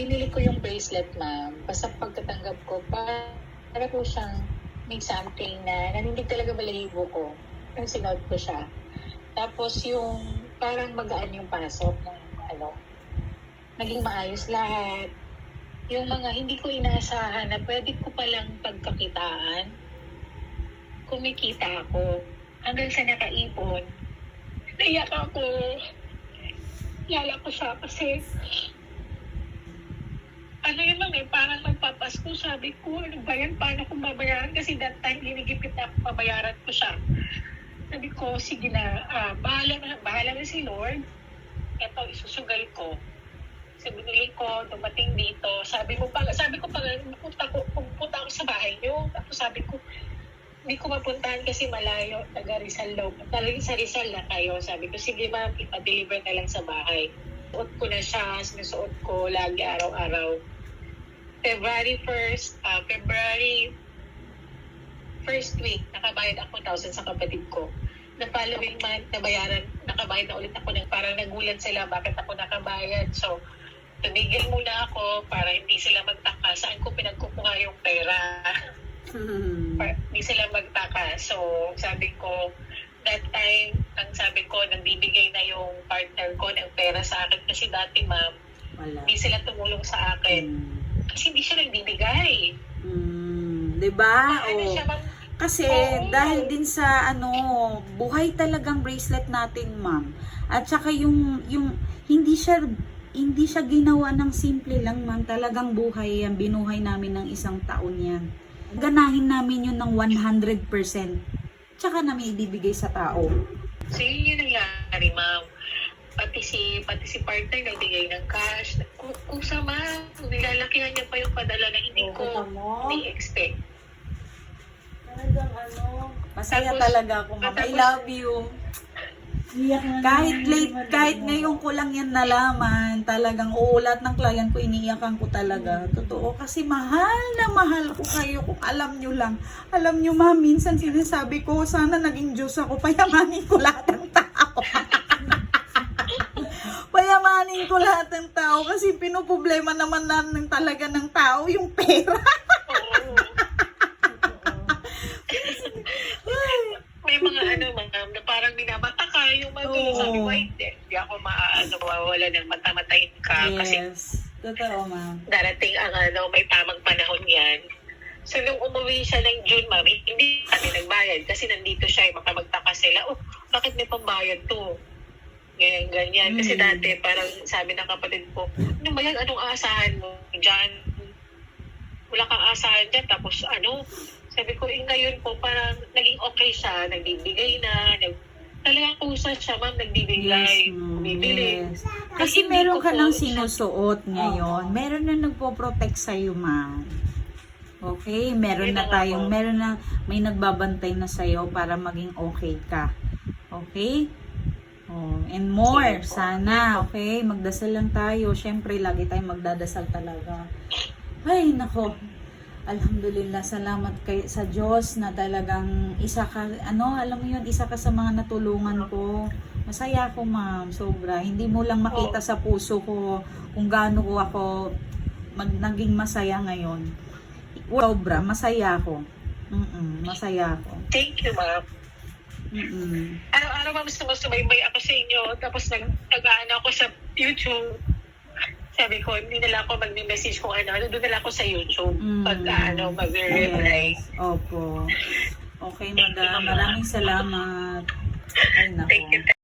binili ko yung bracelet, ma'am, basta pagkatanggap ko, para, po siyang may something na nanindig talaga balahibo ko. Yung sinuot ko siya. Tapos yung parang magaan yung pasok ng ano, naging maayos lahat. Yung mga hindi ko inaasahan na pwede ko palang pagkakitaan, kumikita ako. Hanggang sa nakaipon, naiyak ako. Yala ko siya kasi eh, parang magpapasko, sabi ko, ano ba yan, paano kung babayaran? Kasi that time, ginigipit na ako, babayaran ko siya. Sabi ko, sige na, ah, bahala, na, bahala na si Lord. Ito, isusugal ko. Sa binili ko, dumating dito. Sabi mo pa, sabi ko pa, pupunta ko, pupunta ako sa bahay niyo. Tapos sabi ko, hindi ko mapuntahan kasi malayo, taga Rizal daw. Talagang sa Rizal na kayo. Sabi ko, sige ma'am, ipa-deliver na lang sa bahay. Suot ko na siya, sinusuot ko lagi araw-araw. February 1st, ah, February first week, nakabayad ako 1,000 sa kapatid ko. The following month, nabayaran, nakabayad na ulit ako ng parang nagulat sila bakit ako nakabayad. So, tumigil muna ako para hindi sila magtaka saan ko pinagkukuha yung pera. Pa- hindi sila magtaka. So, sabi ko, that time, ang sabi ko, nagbibigay na yung partner ko ng pera sa akin kasi dati, ma'am, Wala. hindi sila tumulong sa akin. Mm. Kasi hindi siya nagbibigay. Mm, 'di ba? ano Oh. siya, ma'am, Kasi dahil din sa ano, buhay talagang bracelet natin, ma'am. At saka yung yung hindi siya hindi siya ginawa ng simple lang, ma'am. Talagang buhay yan. Binuhay namin ng isang taon yan. Ganahin namin yun ng 100%. Tsaka namin ibibigay sa tao. So yun yung nangyari, ma'am. Pati si, pati si partner nagbigay ng cash. Kung, kung sa ma'am, nilalakihan niya pa yung padala na hindi ko ni-expect. Talagang ano, masaya Tapos- talaga ako, ma'am. I love you. Kahit late, kahit ngayon ko lang yan nalaman, talagang uulat ng client ko, iniiyakan ko talaga. Totoo, kasi mahal na mahal ko kayo kung alam nyo lang. Alam nyo ma, minsan sinasabi ko, sana naging Diyos ako, payamanin ko lahat ng tao. Payamanin ko lahat ng tao kasi pinoproblema naman na ng talaga ng tao yung pera. Oo. May mga ano, ma'am, na parang binabata ka yung mga Oo. sabi ko, "Ay, hindi, hindi ako maaano, mawawala ng matamatayin ka. Kasi Yes, totoo ma'am. darating ang ano, may tamang panahon yan. So, nung umuwi siya ng June, mami, hindi kami nagbayad kasi nandito siya, eh, baka magtaka sila, oh, bakit may pambayad to? Ganyan, ganyan. Kasi Mm. dati, parang sabi ng kapatid ko, ano ba yan, anong aasahan mo dyan? Wala kang aasahan dyan, tapos ano, sabi ko, eh, ngayon po, parang naging okay siya, nagbibigay na, nag, talagang kusa siya, ma'am, nagbibigay, ma'am. bumibili. Yes. Kasi Hindi meron ko ka po lang siya- sinusuot ngayon. Meron na nagpo-protect sa'yo, ma'am. Okay, meron Yun na na nga tayong, po. meron na, may nagbabantay na sa'yo para maging okay ka. Okay? Oh, and more, sana, okay? Magdasal lang tayo. Siyempre, lagi tayong magdadasal talaga. Ay, nako. Alhamdulillah, salamat kay sa Diyos na talagang isa ka, ano, alam mo yun, isa ka sa mga natulungan ko. Masaya ako, ma'am, sobra. Hindi mo lang makita sa puso ko kung gaano ko ako mag, naging masaya ngayon. Sobra, masaya ako. Mm masaya ako. Thank you, ma'am. Mm araw-araw ma'am sumusubaybay ako sa inyo tapos nag nag-ano ako sa YouTube sabi ko hindi na lang ako mag-message kung ano ano doon na lang ako sa YouTube Mm. pag ano mag-reply Yes, opo. Okay, madam. Maraming salamat. Ay, nako. thank you